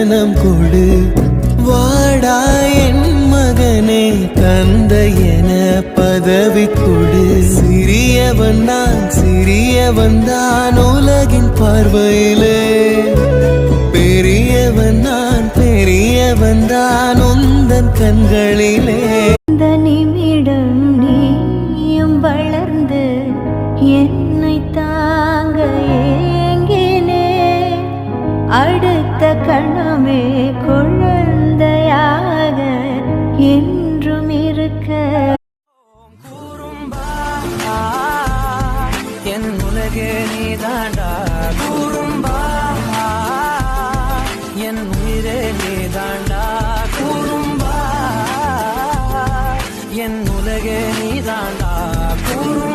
தரிசனம் கொடு. வாடா என் மகனே தந்தை என பதவி கொடு. சிறியவன் தான் சிறியவன் தான் உலகின் பார்வையிலே. பெரியவன் நான் பெரியவன் தான் உந்தன் கண்களிலே. இந்த நிமிடம் வளர்ந்து என்னை தாங்க அடுத்த கணமே குழந்தையாக என்றும் இருக்க. என் உலகே நீதாண்டா. கூறும்பா என் உயிரே நீதாண்டா. கூறும்பா என் உலகே நீதாண்டா. கூறும்